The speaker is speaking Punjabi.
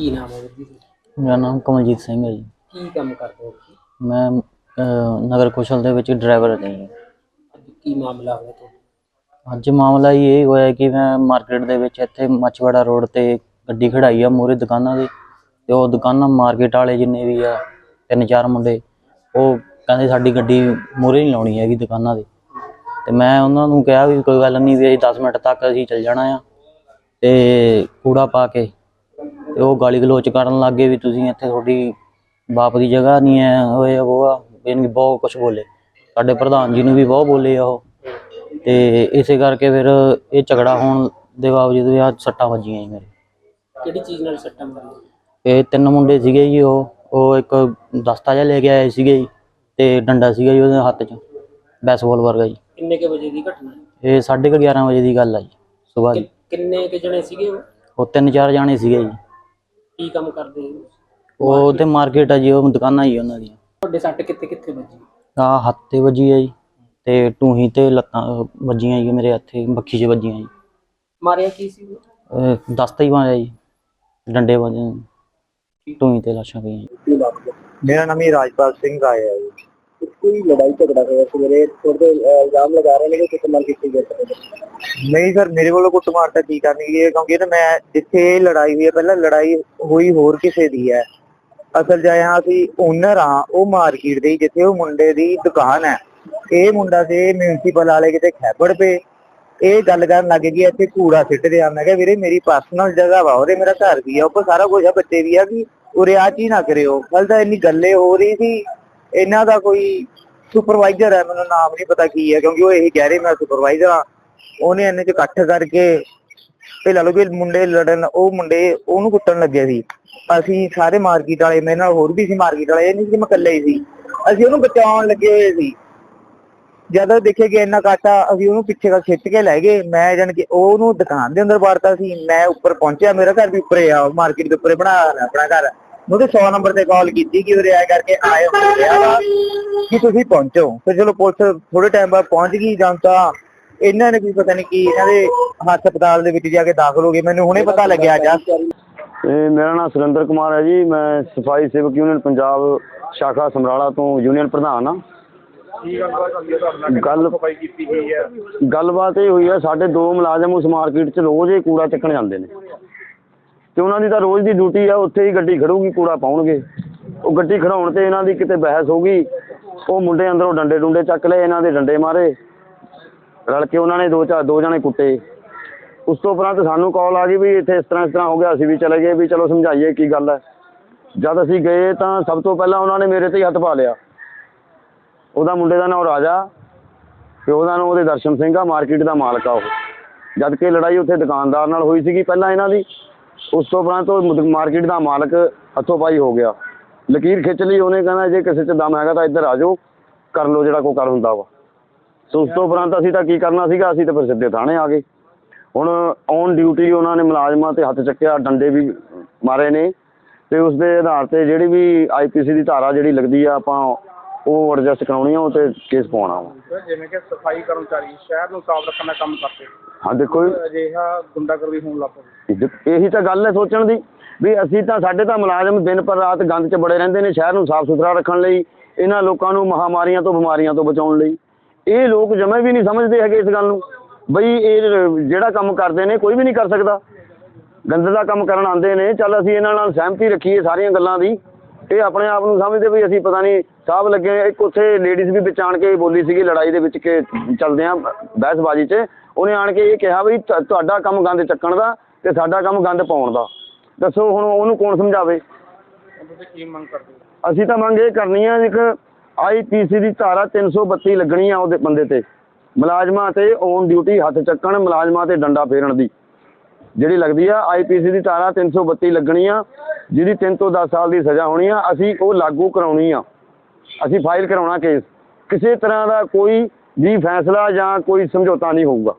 ਕੀ ਨਾਮ ਹੈ ਵੀਰ ਜੀ ਮੇਰਾ ਨਾਮ ਕਮਲਜੀਤ ਸਿੰਘ ਹੈ ਜੀ। ਕੀ ਕੰਮ ਕਰਦੇ ਹੋ ਤੁਸੀਂ? ਮੈਂ ਅਹ, ਨਗਰ ਕੌਸ਼ਲ ਦੇ ਵਿੱਚ ਡਰਾਈਵਰ ਹਾਂ ਜੀ। ਅੱਜ ਕੀ ਮਾਮਲਾ ਹੋਇਆ ਤੁਹਾਡਾ? ਅੱਜ ਮਾਮਲਾ ਇਹ ਹੋਇਆ ਕਿ ਮੈਂ ਮਾਰਕੀਟ ਦੇ ਵਿੱਚ ਇੱਥੇ ਮੱਛਵਾੜਾ ਰੋਡ ਤੇ ਗੱਡੀ ਖੜਾਈ ਆ ਮੂਹਰੇ ਦੁਕਾਨਾਂ ਦੇ। ਤੇ ਉਹ ਦੁਕਾਨਾਂ ਮਾਰਕੀਟ ਵਾਲੇ ਜਿੰਨੇ ਵੀ ਆ ਤਿੰਨ ਚਾਰ ਮੁੰਡੇ ਉਹ ਕਹਿੰਦੇ ਸਾਡੀ ਗੱਡੀ ਮੂਹਰੇ ਨਹੀਂ ਲਾਉਣੀ ਹੈਗੀ ਦੁਕਾਨਾਂ ਦੇ। ਤੇ ਮੈਂ ਉਹਨਾਂ ਨੂੰ ਕਿਹਾ ਵੀ ਕੋਈ ਗੱਲ ਨਹੀਂ ਵੀ ਅਸੀਂ 10 ਮਿੰਟ ਤੱਕ ਅਸੀਂ ਚੱਲ ਜਾਣਾ ਆ। ਤੇ ਕੂੜਾ ਪਾ ਕੇ ਤੇ ਉਹ ਗਾਲੀ ਗਲੋਚ ਕਰਨ ਲੱਗੇ ਵੀ ਤੁਸੀਂ ਇੱਥੇ ਤੁਹਾਡੀ ਬਾਪ ਦੀ ਜਗ੍ਹਾ ਨਹੀਂ ਹੈ ਹੋਏ ਉਹ ਕਿ ਬਹੁਤ ਕੁਝ ਬੋਲੇ। ਸਾਡੇ ਪ੍ਰਧਾਨ ਜੀ ਨੂੰ ਵੀ ਬਹੁਤ ਬੋਲੇ ਆ ਉਹ। ਤੇ ਇਸੇ ਕਰਕੇ ਫਿਰ ਇਹ ਝਗੜਾ ਹੋਣ ਦੇ ਬਾਵਜੂਦ ਵੀ ਆ ਸੱਟਾਂ ਵੱਜੀਆਂ ਜੀ ਮੇਰੇ। ਕਿਹੜੀ ਚੀਜ਼ ਨਾਲ ਸੱਟਾਂ ਮਾਰੀਆਂ ਇਹ ਤਿੰਨ ਮੁੰਡੇ ਸੀਗੇ ਜੀ ਉਹ। ਉਹ ਇੱਕ ਦਸਤਾ ਜਿਹਾ ਲੈ ਕੇ ਆਏ ਸੀਗੇ ਜੀ ਤੇ ਡੰਡਾ ਸੀਗਾ ਜੀ ਉਹਦੇ ਹੱਥ 'ਚ। ਬੈਸਬਾਲ ਵਰਗਾ ਜੀ। ਕਿੰਨੇ ਕੇ ਵਜੇ ਦੀ ਘਟਨਾ? ਇਹ 11:30 ਵਜੇ ਦੀ ਗੱਲ ਆ ਜੀ ਸਵੇਰ ਕਿੰਨੇ ਕੇ ਜਣੇ ਸੀਗੇ ਉਹ? ਉਹ ਤਿੰਨ ਚਾਰ ਜਾਣੇ ਸੀਗੇ ਜੀ। ਕੀ ਕੰਮ ਕਰਦੇ ਹੋ? ਉਹ ਤੇ ਮਾਰਕੀਟ ਆ ਜੀ ਉਹ ਦੁਕਾਨਾਂ ਜੀ ਉਹਨਾਂ ਦੀਆਂ। ਤੁਹਾਡੇ ਸੱਟ ਕਿੱਥੇ ਕਿੱਥੇ ਵੱਜੀ? ਆ ਹੱਥ ਤੇ ਵੱਜੀ ਆ ਜੀ ਤੇ ਟੂਹੀ ਤੇ ਲੱਤਾਂ ਅਹ, ਵੱਜੀਆਂ ਜੀ ਮੇਰੇ ਹੱਥੇ ਬੱਖੀ 'ਚ ਵੱਜੀਆਂ ਜੀ। ਮਾਰਿਆ ਕੀ ਸੀ? ਅਹ, ਦਸਤਾ ਹੀ ਮਾਰਿਆ ਜੀ ਡੰਡੇ ਵੱਜੇ ਟੂਹੀ ਤੇ ਲਾਸ਼ਾਂ ਪਈਆਂ ਜੀ। ਮੇਰਾ ਨਾਮ ਹੀ ਰਾਜਪਾਲ ਸਿੰਘ ਰਾਏ ਹੈ ਜੀ। ਕੋਈ ਲੜਾਈ ਝਗੜਾ ਹੋਇਆ ਸਵੇਰੇ ਥੋੜੇ ਇਲਜ਼ਾਮ ਲਗਾ ਰਹੇ ਨੇ ਕਿ ਕੁੱਟਮਾਰ ਕੀਤੀ ਗਈ ਨਹੀਂ ਸਰ, ਮੇਰੇ ਵੱਲੋਂ ਕੁੱਟਮਾਰ ਤਾਂ ਕੀ ਕਰਨੀ ਹੈ? ਕਿਉਂਕਿ ਨਾ ਮੈਂ ਜਿੱਥੇ ਲੜਾਈ ਹੋਈ ਹੈ, ਪਹਿਲਾਂ ਲੜਾਈ ਹੋਈ ਹੋਰ ਕਿਸੇ ਦੀ ਹੈ। ਅਸਲ ਜਾਇਆ ਅਸੀਂ ਓਨਰ ਆ ਉਹ ਮਾਰਕੀਟ ਦੇ, ਜਿੱਥੇ ਉਹ ਮੁੰਡੇ ਦੀ ਦੁਕਾਨ ਹੈ। ਇਹ ਮੁੰਡਾ ਸੀ ਮਿਊਨਿਸਪਲ ਵਾਲੇ ਕਿਤੇ ਖੈਬੜ ਪੇ। ਇਹ ਗੱਲ ਕਰਨ ਲੱਗ ਗਈ, ਇੱਥੇ ਕੂੜਾ ਸਿੱਟ ਰਿਹਾ ਮੈਂ ਕਿਹਾ, ਵੀਰੇ, ਮੇਰੀ ਪਰਸਨਲ ਜਗ੍ਹਾ ਵਾ, ਉਹਦੇ ਮੇਰਾ ਘਰ ਵੀ ਆ, ਉੱਪਰ ਸਾਰਾ ਕੁਝ ਆ, ਬੱਚੇ ਵੀ ਆ ਕਿ ਉਰੇ ਆ ਚੀਜ਼ ਨਾ ਕਰਿਓ। ਕੱਲ ਤਾਂ ਇੰਨੀ ਗੱਲੇ ਹੋ ਰਹੀ ਸੀ। ਇਹਨਾਂ ਦਾ ਕੋਈ ਸੁਪਰਵਾਈਜ਼ਰ ਹੈ, ਮੈਨੂੰ ਨਾਮ ਨਹੀਂ ਪਤਾ ਕੀ ਹੈ, ਕਿਉਂਕਿ ਉਹ ਇਹ ਕਹਿ ਰਹੇ, ਮੈਂ ਸੁਪਰਵਾਈਜ਼ਰ ਆ ਉਹਨੇ ਇਹਨੇ ਚ ਇਕੱਠ ਕਰਕੇ, ਤੇ ਲਾ ਲਓ ਵੀ ਮੁੰਡੇ ਲੜਨ, ਉਹ ਮੁੰਡੇ ਉਹਨੂੰ ਕੁੱਟਣ ਲੱਗੇ ਸੀ। ਅਸੀਂ ਸਾਰੇ ਮਾਰਕੀਟ ਵਾਲੇ, ਮੇਰੇ ਨਾਲ ਹੋਰ ਵੀ ਸੀ ਮਾਰਕੀਟ ਵਾਲੇ, ਇਹ ਨਹੀਂ ਸੀ ਕਿ ਮੈਂ ਇਕੱਲਾ ਹੀ ਸੀ। ਅਸੀਂ ਉਹਨੂੰ ਬਚਾਉਣ ਲੱਗੇ ਹੋਏ ਸੀ। ਜਦ ਦੇਖੇ ਕਿ ਇੰਨਾ ਕਾਟਾ ਅਸੀਂ ਉਹਨੂੰ ਪਿੱਛੇ ਦਾ ਖਿੱਚ ਕੇ ਲੈ ਗਏ। ਮੈਂ ਜਾਣ ਕਿ ਉਹਨੂੰ ਦੁਕਾਨ ਦੇ ਅੰਦਰ ਵਾੜਤਾ ਸੀ। ਮੈਂ ਉੱਪਰ ਪਹੁੰਚਿਆ, ਮੇਰਾ ਘਰ ਵੀ ਉੱਪਰੇ ਆ ਮਾਰਕੀਟ ਦੇ ਉੱਪਰੇ ਬਣਾ, ਆਪਣਾ ਘਰ। ਉਹਦੇ 100 ਨੰਬਰ ਤੇ ਕਾਲ ਕੀਤੀ ਕਿ ਉਰੇ ਆ ਕਰਕੇ ਆਏ ਹੁੰਦੇ ਆ ਕਿ ਤੁਸੀਂ ਪਹੁੰਚੋ। ਫਿਰ ਚਲੋ ਪੁਲਿਸ ਥੋੜੇ ਟਾਈਮ ਬਾਅਦ ਪਹੁੰਚ ਗਈ ਜਾਂ ਤਾਂ ਇਹਨਾਂ ਨੇ ਵੀ ਪਤਾ ਨਹੀਂ ਕੀ ਇਹਨਾਂ ਦੇ ਹਸਪਤਾਲ ਦੇ ਵਿੱਚ ਜਾ ਕੇ ਦਾਖਲ ਹੋ ਗਏ। ਮੈਨੂੰ ਹੁਣੇ ਪਤਾ ਲੱਗਿਆ ਜਾ ਇਹ ਮੇਰਾ ਨਾਮ ਸੁਰਿੰਦਰ ਕੁਮਾਰ ਹੈ ਜੀ। ਮੈਂ ਸਫ਼ਾਈ ਸੇਵਕ ਯੂਨੀਅਨ ਪੰਜਾਬ ਸ਼ਾਖਾ ਸਮਰਾਲਾ ਤੋਂ ਯੂਨੀਅਨ ਪ੍ਰਧਾਨ ਗੱਲ ਹੈ? ਗੱਲਬਾਤ ਇਹ ਹੋਈ ਹੈ ਸਾਡੇ ਦੋ ਮੁਲਾਜ਼ਮ ਉਸ ਮਾਰਕੀਟ 'ਚ ਰੋਜ਼ ਹੀ ਕੂੜਾ ਚੱਕਣ ਜਾਂਦੇ ਨੇ। ਤੇ ਉਹਨਾਂ ਦੀ ਤਾਂ ਰੋਜ਼ ਦੀ ਡਿਊਟੀ ਆ, ਉੱਥੇ ਹੀ ਗੱਡੀ ਖੜੂਗੀ, ਕੂੜਾ ਪਾਉਣਗੇ। ਉਹ ਗੱਡੀ ਖੜਾਉਣ ਤੇ ਇਹਨਾਂ ਦੀ ਕਿਤੇ ਬਹਿਸ ਹੋ ਗਈ, ਉਹ ਮੁੰਡੇ ਅੰਦਰੋਂ ਡੰਡੇ ਡੁੰਡੇ ਚੱਕ ਲਏ, ਇਹਨਾਂ ਦੇ ਡੰਡੇ ਮਾਰੇ। ਰਲ ਕੇ ਉਹਨਾਂ ਨੇ ਦੋ ਚਾਰ ਦੋ ਜਣੇ ਕੁੱਟੇ। ਉਸ ਤੋਂ ਉਪਰੰਤ ਸਾਨੂੰ ਕਾਲ ਆ ਗਈ ਵੀ ਇੱਥੇ ਇਸ ਤਰ੍ਹਾਂ ਇਸ ਤਰ੍ਹਾਂ ਹੋ ਗਿਆ, ਅਸੀਂ ਵੀ ਚਲੇ ਗਏ, ਵੀ ਚਲੋ ਸਮਝਾਈਏ ਕੀ ਗੱਲ ਹੈ ਜਦ ਅਸੀਂ ਗਏ ਤਾਂ ਸਭ ਤੋਂ ਪਹਿਲਾਂ ਉਹਨਾਂ ਨੇ ਮੇਰੇ ਤੇ ਹੀ ਹੱਥ ਪਾ ਲਿਆ। ਉਹਦਾ ਮੁੰਡੇ ਦਾ ਨਾਮ ਰਾਜਾ ਤੇ ਉਹਦਾ ਨਾਮ ਉਹਦੇ ਦਰਸ਼ਨ ਸਿੰਘ ਆ, ਮਾਰਕੀਟ ਦਾ ਮਾਲਕ ਆ ਉਹ। ਜਦ ਕਿ ਲੜਾਈ ਉੱਥੇ ਦੁਕਾਨਦਾਰ ਨਾਲ ਹੋਈ ਸੀਗੀ ਪਹਿਲਾਂ ਇਹਨਾਂ ਦੀ। ਉਸ ਤੋਂ ਉਪਰੰਤ ਉਹ ਮਾਰਕੀਟ ਦਾ ਮਾਲਕ ਹੱਥੋਂ ਪਾਈ ਹੋ ਗਿਆ। ਲਕੀਰ ਖਿੱਚ ਲਈ, ਉਹਨੇ ਕਹਿੰਦਾ ਜੇ ਕਿਸੇ 'ਚ ਦਮ ਹੈਗਾ ਤਾਂ ਇੱਧਰ ਆ ਜਾਓ, ਕਰ ਲਓ ਜਿਹੜਾ ਕੋ ਕਰ ਹੁੰਦਾ ਵਾ। ਸੋ ਉਸ ਤੋਂ ਉਪਰੰਤ ਅਸੀਂ ਤਾਂ ਕੀ ਕਰਨਾ ਸੀਗਾ, ਅਸੀਂ ਤਾਂ ਫਿਰ ਸਿੱਧੇ ਥਾਣੇ ਆ ਗਏ। ਹੁਣ ਔਨ ਡਿਊਟੀ ਉਹਨਾਂ ਨੇ ਮੁਲਾਜ਼ਮਾਂ ਤੇ ਹੱਥ ਚੱਕਿਆ, ਡੰਡੇ ਵੀ ਮਾਰੇ ਨੇ। ਤੇ ਉਸ ਦੇ ਆਧਾਰ ਤੇ ਜਿਹੜੀ ਵੀ ਆਈਪੀਸੀ ਦੀ ਧਾਰਾ ਜਿਹੜੀ ਲੱਗਦੀ ਆ, ਆਪਾਂ ਉਹ ਐਡਜਸਟ ਕਰਾਉਣੀ ਆ ਉਹ ਤੇ ਕੇਸ ਪਾਉਣਾ ਵਾ। ਜਿਵੇਂ ਕਿ ਸਫ਼ਾਈ ਕਰਮਚਾਰੀ ਸ਼ਹਿਰ ਨੂੰ ਸਾਫ਼ ਰੱਖਣ ਦਾ ਕੰਮ ਕਰਦੇ। ਹਾਂ ਦੇਖੋ ਜੀ, ਅਜਿਹਾ ਗੁੰਡਾਗਰਦੀ ਹੋਣ ਲੱਗ ਪਈ। ਇਹ- ਇਹੀ ਤਾਂ ਗੱਲ ਹੈ ਸੋਚਣ ਦੀ ਵੀ ਅਸੀਂ ਤਾਂ ਸਾਡੇ ਤਾਂ ਮੁਲਾਜ਼ਮ ਦਿਨ ਪਰ ਰਾਤ ਗੰਦ 'ਚ ਬੜੇ ਰਹਿੰਦੇ ਨੇ ਸ਼ਹਿਰ ਨੂੰ ਸਾਫ਼ ਸੁਥਰਾ ਰੱਖਣ ਲਈ ਇਹਨਾਂ ਲੋਕਾਂ ਨੂੰ ਮਹਾਮਾਰੀਆਂ ਤੋਂ ਬਿਮਾਰੀਆਂ ਤੋਂ ਬਚਾਉਣ ਲਈ। ਇਹ ਲੋਕ ਜਮੇ ਵੀ ਨਹੀਂ ਸਮਝਦੇ ਹੈਗੇ ਇਸ ਗੱਲ ਨੂੰ ਬਈ ਇਹ ਜਿਹੜਾ ਕੰਮ ਕਰਦੇ ਨੇ ਕੋਈ ਵੀ ਨਹੀਂ ਕਰ ਸਕਦਾ। ਗੰਦ ਦਾ ਕੰਮ ਕਰਨ ਆਉਂਦੇ ਨੇ ਚੱਲ ਅਸੀਂ ਇਹਨਾਂ ਨਾਲ ਸਹਿਮਤੀ ਰੱਖੀਏ ਸਾਰੀਆਂ ਗੱਲਾਂ ਦੀ। ਇਹ ਆਪਣੇ ਆਪ ਨੂੰ ਸਮਝਦੇ ਵੀ ਅਸੀਂ ਪਤਾ ਨਹੀਂ ਸਾਹਬ ਲੱਗੇ ਇੱਕ ਉੱਥੇ ਲੇਡੀਜ਼ ਵੀ ਵਿੱਚ ਕੇ ਬੋਲੀ ਸੀਗੀ ਲੜਾਈ ਦੇ ਵਿੱਚ ਕਿ ਚੱਲਦੇ ਆ ਬਹਿਸਬਾਜ਼ੀ 'ਚ। ਉਹਨੇ ਆਣ ਕੇ ਇਹ ਕਿਹਾ ਵੀ ਤੁਹਾਡਾ ਕੰਮ ਗੰਦ ਚੱਕਣ ਦਾ ਤੇ ਸਾਡਾ ਕੰਮ ਗੰਦ ਪਾਉਣ ਦਾ। ਦੱਸੋ ਹੁਣ ਉਹਨੂੰ ਕੌਣ ਸਮਝਾਵੇ? ਅਸੀਂ ਤਾਂ ਮੰਗ ਇਹ ਕਰਨੀ ਆ, ਇੱਕ ਆਈਪੀਸੀ ਦੀ ਧਾਰਾ 332 ਲੱਗਣੀ ਆ ਉਹਦੇ ਬੰਦੇ ਤੇ। ਮੁਲਾਜ਼ਮਾਂ ਤੇ ਔਨ ਡਿਊਟੀ ਹੱਥ ਚੱਕਣ, ਮੁਲਾਜ਼ਮਾਂ ਤੇ ਡੰਡਾ ਫੇਰਨ ਦੀ। ਜਿਹੜੀ ਲੱਗਦੀ ਆ ਆਈਪੀਸੀ ਦੀ ਧਾਰਾ 332 ਲੱਗਣੀ ਆ ਜਿਹਦੀ 3 ਤੋਂ 10 ਸਾਲ ਦੀ ਸਜ਼ਾ ਹੋਣੀ ਆ, ਅਸੀਂ ਉਹ ਲਾਗੂ ਕਰਾਉਣੀ ਆ। ਅਸੀਂ ਫਾਈਲ ਕਰਾਉਣਾ ਕੇਸ ਕਿਸੇ ਤਰ੍ਹਾਂ ਦਾ ਕੋਈ ਵੀ ਫੈਸਲਾ ਜਾਂ ਕੋਈ ਸਮਝੌਤਾ ਨਹੀਂ ਹੋਊਗਾ।